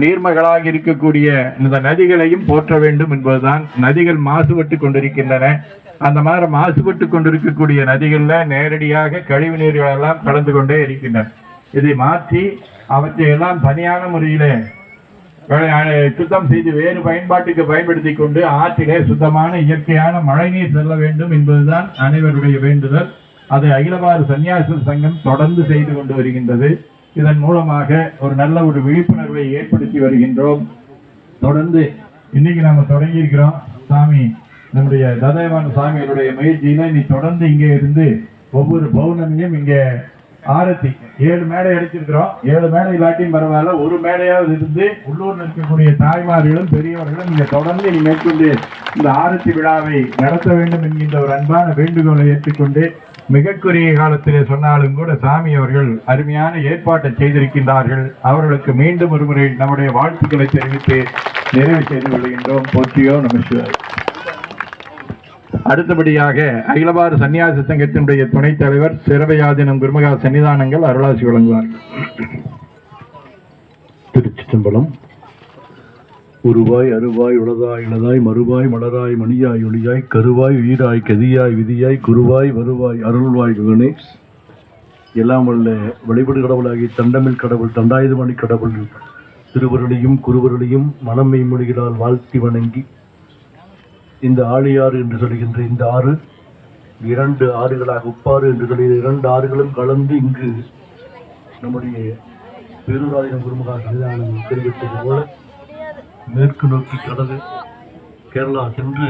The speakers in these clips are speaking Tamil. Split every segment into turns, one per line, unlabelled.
நீர்மகளாக இருக்கக்கூடிய இந்த நதிகளையும் போற்ற வேண்டும் என்பதுதான் நதிகள் மாசுபட்டு கொண்டிருக்கின்றன. அந்த மாதிரி மாசுபட்டு கொண்டிருக்கக்கூடிய நதிகள்ல நேரடியாக கழிவு நீர்கள் எல்லாம் கலந்து கொண்டே இருக்கின்றன. இதை மாற்றி அவற்றை எல்லாம் தனியான முறையிலே சுத்தம் செய்து வேறு பயன்பாட்டுக்கு பயன்படுத்தி கொண்டு ஆற்றிலே சுத்தமான இயற்கையான மழைநீர் செல்ல வேண்டும் என்பதுதான் அனைவருடைய வேண்டுதல். அதை அகிலபார சன்னியாச சங்கம் தொடர்ந்து செய்து கொண்டு வருகின்றது. இதன் மூலமாக ஒரு நல்ல ஒரு விழிப்புணர்வை ஏற்படுத்தி வருகின்றோம். தொடர்ந்து இன்னைக்கு நாம தொடங்கி இருக்கிறோம். சாமி நம்முடைய ததயவான சாமிகளுடைய முயற்சியில நீ தொடர்ந்து இங்கே இருந்து ஒவ்வொரு பௌர்ணமியும் இங்க ஆரத்தி ஏழு மேடை அடிச்சிருக்கிறோம். ஏழு மேடை இல்லாட்டியும் பரவாயில்ல. ஒரு மேடையாவது இருந்து உள்ளூர் இருக்கக்கூடிய தாய்மார்களும் பெரியவர்களும் இங்க தொடர்ந்து நீ மேற்கொண்டு இந்த ஆரத்தி விழாவை நடத்த வேண்டும் என்கின்ற ஒரு அன்பான வேண்டுகோளை ஏற்றுக்கொண்டு மிக குறுகிய காலத்திலே சொன்னாலும் கூட சாமி அவர்கள் அருமையான ஏற்பாட்டை செய்திருக்கின்றார்கள். அவர்களுக்கு மீண்டும் ஒரு முறை நம்முடைய வாழ்த்துக்களை தெரிவித்து நிறைவு செய்து கொள்கின்றோம். போற்றியோ நமசிவாய். அடுத்தபடியாக அகிலபார சன்னியாசி சங்கத்தினுடைய துணைத் தலைவர் சிறவையாதினம் குருமகா சன்னிதானங்கள் அருளாசி வழங்குவார்கள்.
திருச்சிற்றம்பலம். உருவாய் அருவாய் உளதாய் இளதாய் மறுவாய் மலராய் மணியாய் ஒளியாய் கருவாய் உயிராய் கதியாய் விதியாய் குருவாய் வருவாய் அருள்வாய் குகனே எல்லாம் வல்ல வழிபடு கடவுளாகி தண்டமில் கடவுள் தண்டாயுதமணி கடவுள் திருவருளையும் குருவருளையும் மனமை மொழிகளால் வாழ்த்தி வணங்கி இந்த ஆழியாறு என்று சொல்கின்ற இந்த ஆறு இரண்டு ஆறுகளாக உப்பாறு என்று சொல்கிற இரண்டு ஆறுகளும் கலந்து இங்கு நம்முடைய பேரூராயிரம் குருமகா சன்னிதானம் தெரிவித்தது போல மேற்கு நோக்கி கடல் கேரளா சென்று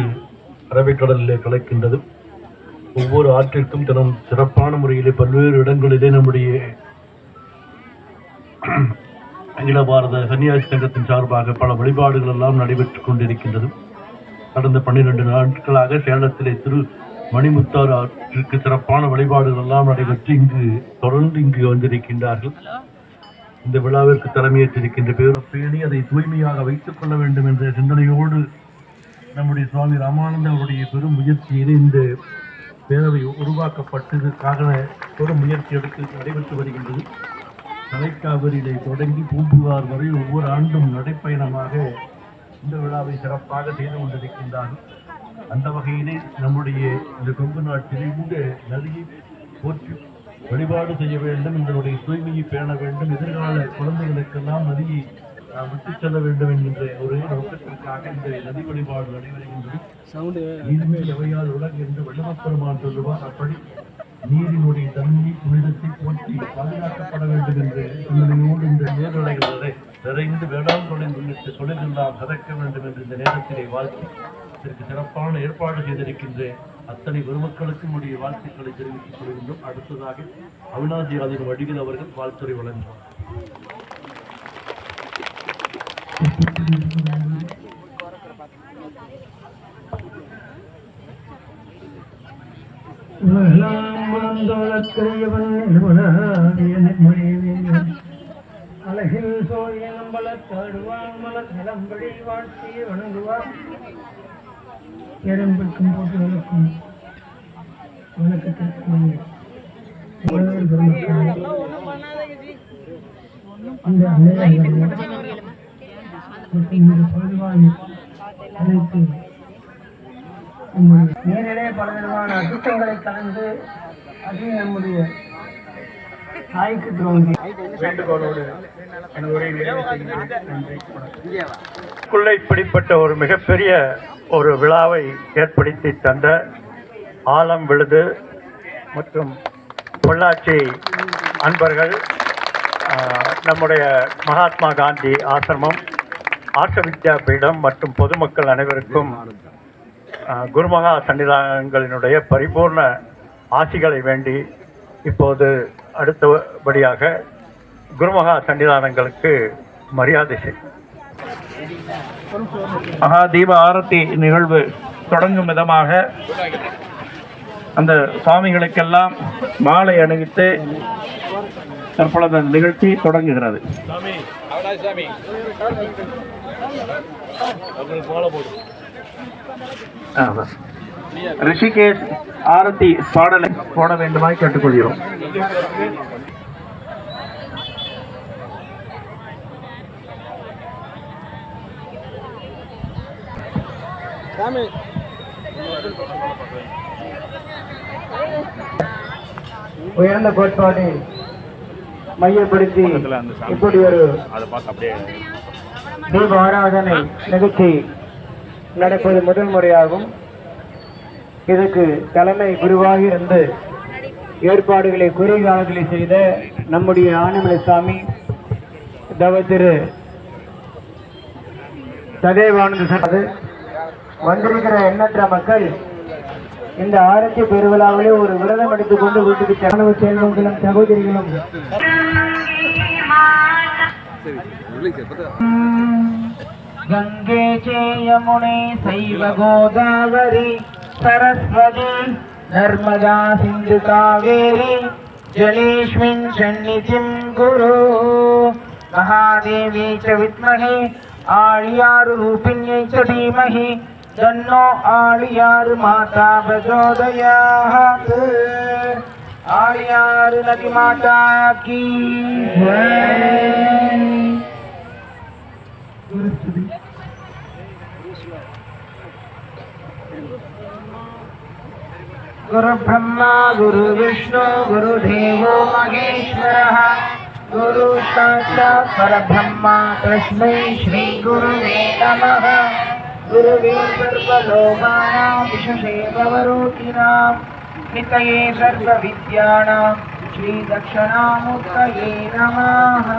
அரபிக்கடலிலே கலக்கின்றது. ஒவ்வொரு ஆற்றிற்கும் தினம் சிறப்பான முறையிலே பல்வேறு இடங்களிலே நம்முடைய அகில பாரத சன்னியாசி சங்கத்தின் சார்பாக பல வழிபாடுகள் எல்லாம் நடைபெற்றுக் கொண்டிருக்கின்றது. கடந்த பன்னிரண்டு நாட்களாக சேலத்திலே திரு மணிமுத்தாறு ஆற்றிற்கு சிறப்பான வழிபாடுகள் எல்லாம் நடைபெற்று இங்கு தொடர்ந்து இங்கு வந்திருக்கின்றார்கள். இந்த விழாவிற்கு தலைமையேற்றிருக்கின்ற பேர் பேணி அதை தூய்மையாக வைத்துக் கொள்ள வேண்டும் என்ற சிந்தனையோடு நம்முடைய சுவாமி ராமானந்த அவருடைய பெரும் முயற்சியில் இந்த பேரவை உருவாக்கப்பட்டதற்காக பெரும் முயற்சி எடுத்து நடைபெற்று வருகின்றது. தலைக்காவிரியிலே தொடங்கி பூம்புகார் வரை ஒவ்வொரு ஆண்டும் நடைப்பயணமாக இந்த விழாவை சிறப்பாக செய்து கொண்டிருக்கின்றார். அந்த வகையிலே நம்முடைய இந்த கொங்கு நாட்டிலே இந்த நதியை போற்றி வழிபாடு செய்ய வேண்டும் இதனுடைய தூய்மையை பேண வேண்டும். எதிர்கால குழந்தைகளுக்கெல்லாம் நதியை நாம் விட்டுச் செல்ல வேண்டும் என்கின்ற ஒரு நோக்கத்திற்காக இந்த நதி வழிபாடு நடைபெறுகின்றது. நீதிமை எவையால் உலகு என்று வள்ளுவப்பெருமான் சொல்லுவார் அப்படி நீரினுடைய தன்மை புனிதத்தை போற்றி பாதுகாக்கப்பட வேண்டும் என்று சிந்தனையோடு இந்த நேரலைகளை நிறைந்து வேளாண்மையின் உள்ளிட்ட தொழிலெல்லாம் சிறக்க வேண்டும் என்று இந்த நேரத்திலே வாழ்த்தி இதற்கு சிறப்பான ஏற்பாடு செய்திருக்கின்ற அத்தனை பெருமக்களுக்கும் உடைய வாழ்த்துக்களை தெரிவித்துக் கொள்கின்றோம். அடுத்ததாக அவினாசி ஆதீன வடிவில் அவர்கள் வாழ்த்துறை வழங்குவார்.
அழகில் சோழியனம் வளர்த்தாடுவான் மலர் வாழ்த்தியை வணங்குவான். எறும்பிற்கும் போட்டுகளுக்கும் வணக்கத்திற்கும் உழவர் பெருமக்களே, இந்த அன்னையர்கள் மற்றும் இந்த அனைத்து பலவிதமான அசுத்தங்களை கலந்து அது நம்முடைய தாய்க்கு துரோகி.
வேண்டுகோளோடு எனது இப்படிப்பட்ட ஒரு மிகப்பெரிய ஒரு விழாவை ஏற்படுத்தி தந்த ஆலம் விழுது மற்றும் பொள்ளாச்சி அன்பர்கள் நம்முடைய மகாத்மா காந்தி ஆசிரமம் ஆர்ஷ வித்யா பீடம் மற்றும் பொதுமக்கள் அனைவருக்கும் குருமகா சன்னிதானங்களினுடைய பரிபூர்ண ஆசிகளை வேண்டி இப்போது அடுத்தபடியாக குருமகா சன்னிதானங்களுக்கு மரியாதை செய். மகா தீப ஆரத்தி நிகழ்வு தொடங்கும் விதமாக அந்த சுவாமிகளுக்கெல்லாம் மாலை அணிவித்து தற்பொழுது அந்த நிகழ்ச்சி தொடங்குகிறது. ஆமாம் ரிஷிகேஷ் ஆரத்தி பாடலை போட வேண்டுமாய் கேட்டுக்கொள்கிறோம்.
உயர்ந்த கோட்பாட்டை மையப்படுத்தி இப்படி ஒரு தீப ஆராதனை நிகழ்ச்சி நடப்பது முதல் முறையாகும். இதற்கு தலைமை குருவாக இருந்து ஏற்பாடுகளை குறுங்காலங்களை செய்த நம்முடைய ஆனமலைசாமி தவ திரு சதேவானந்த சார் வந்திருக்கிற எண்ணற்ற மக்கள் இந்த ஆரத்தி பெருவிழாவிலே ஒரு விரதம் எடுத்துக் கொண்டு வீட்டுக்கு தகவல் செல்வங்களும் சகோதரிகளும். கங்கே சே சைவ கோதாவரி. सरस्वती नर्मदा सिंधु कावेरी जलेष्मिन् सन्निधिं कुरु महादेवी च विद्महे आळ्यारुरूपिण्यै च धीमहि तन्नो आळ्यारु माता प्रचोदयात् आळ्यारु नदी माता की गुरु ब्रह्मा गुरु विष्णु गुरु देव गुरुब्रह्मा, गुरुविष्णु, गुरुदेवो महेश्वरः। गुरुसाक्षात् परब्रह्मा तस्मै श्रीगुरुवे नमः। गुरुवे सर्वलोकानां सर्व हितये श्री श्रीदक्षिणामुत्तये नमः।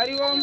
हरि
ओम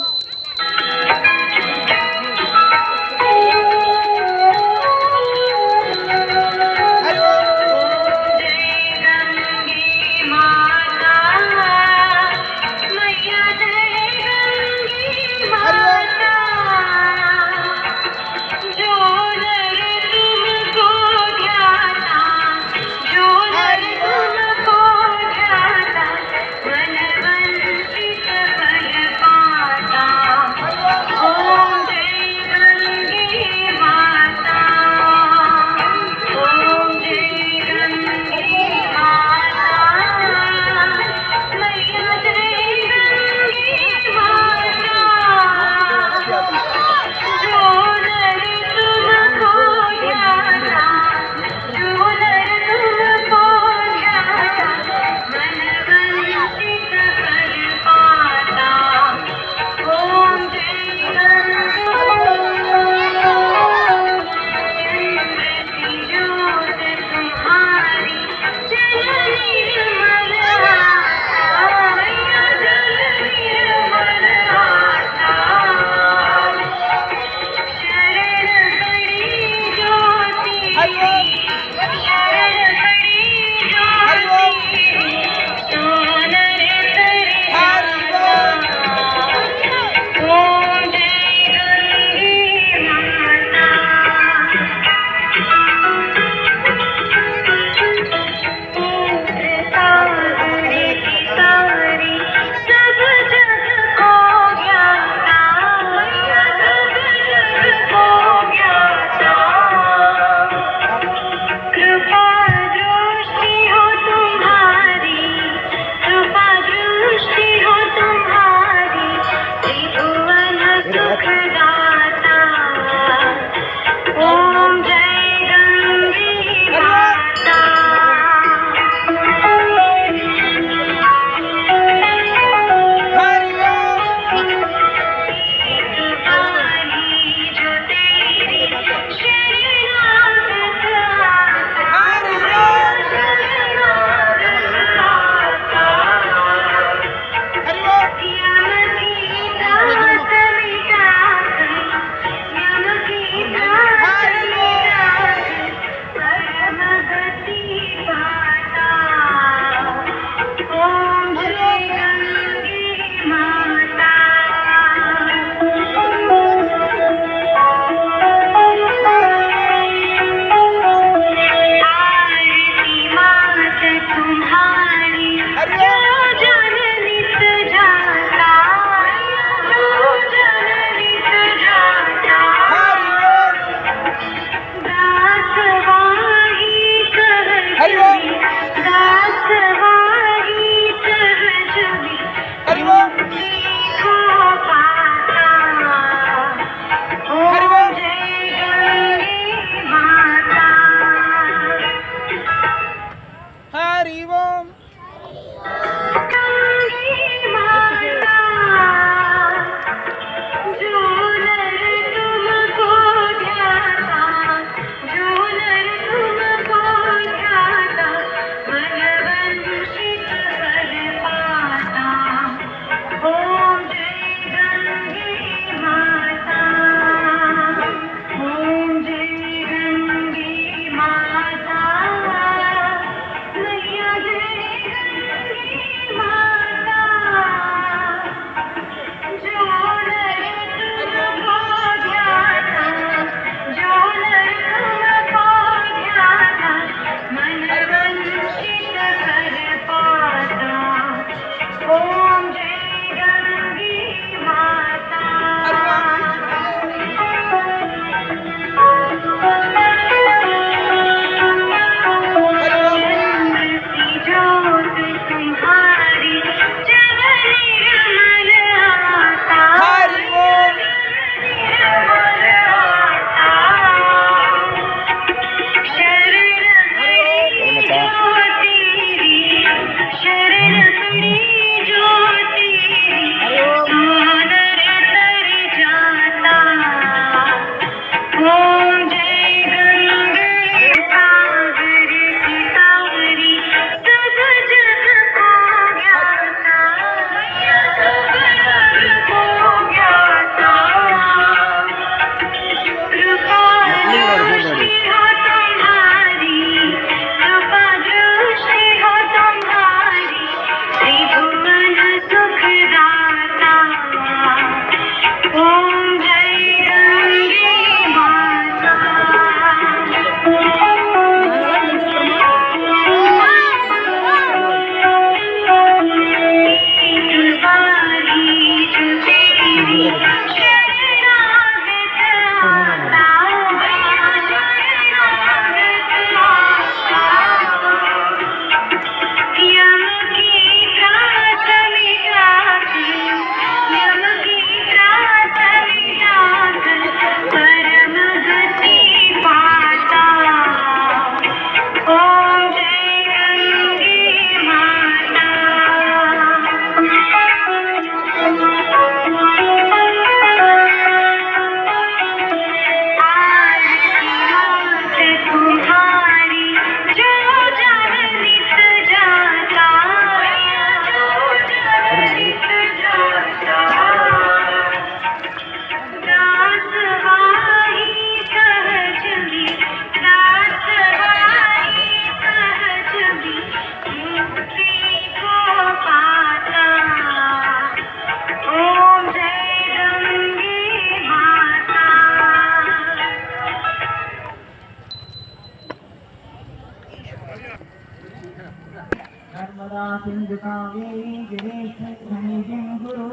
सिन्धुकाव्यै गिरीशनिधिं गुरो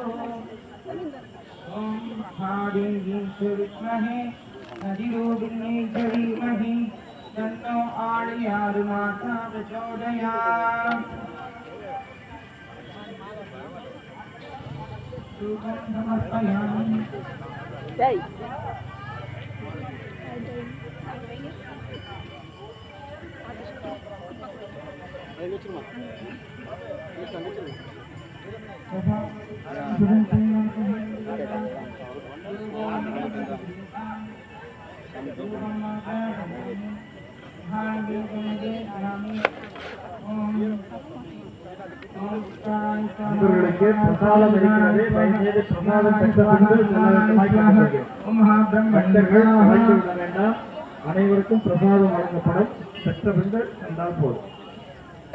ॐ महादेवीं सुविद्महे हरियोगिन्यै च धीमहि तन्नो आळयारुमाता प्रचोदयात् समर्पयामि Aí, meu turma.
நண்பர்களுக்கு பிரசாதம் இருக்கிறது தயவுசெய்து பிரசாதம் பெற்ற அனைவருக்கும் பிரசாதம் வழங்கப்படும். பெற்ற பின்பு போதும்.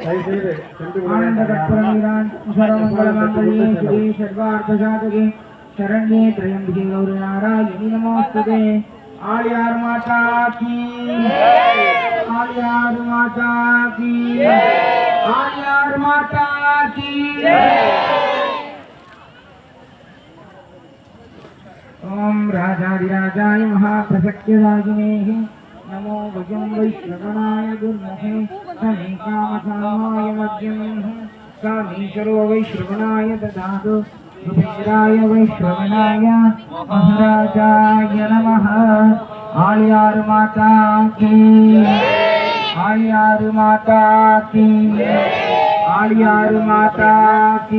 आनन्दकर्पूरवीराण्डकुशरमङ्गलमाङ्गल्ये श्री
सर्वार्थसाधके शरण्ये माता की आर्यार् माता की आर्यार् माता की ॐ राजाधिराजाय नमो भजं वैश्रवणाय दुर्महे समे कामकामाय मध्यं कामेश्वरो वैश्रवणाय ददातु। सुभेदाय वैश्रवणाय महाराजाय नमः। आल्यार माता की आल्यार माता की आल्यार माता की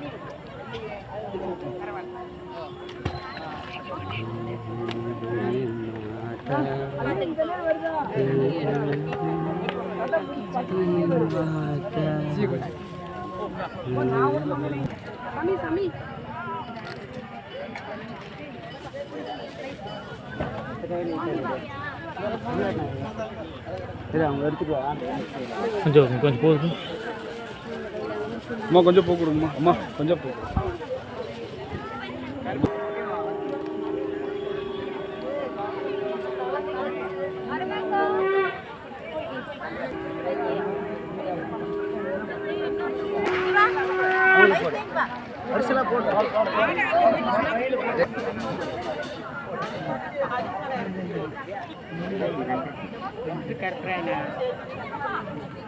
சரி அவங்க
கொஞ்சம் கொஞ்சம் போகுது
அம்மா கொஞ்சம் போக கொடுங்கம்மா அம்மா கொஞ்சம் போ.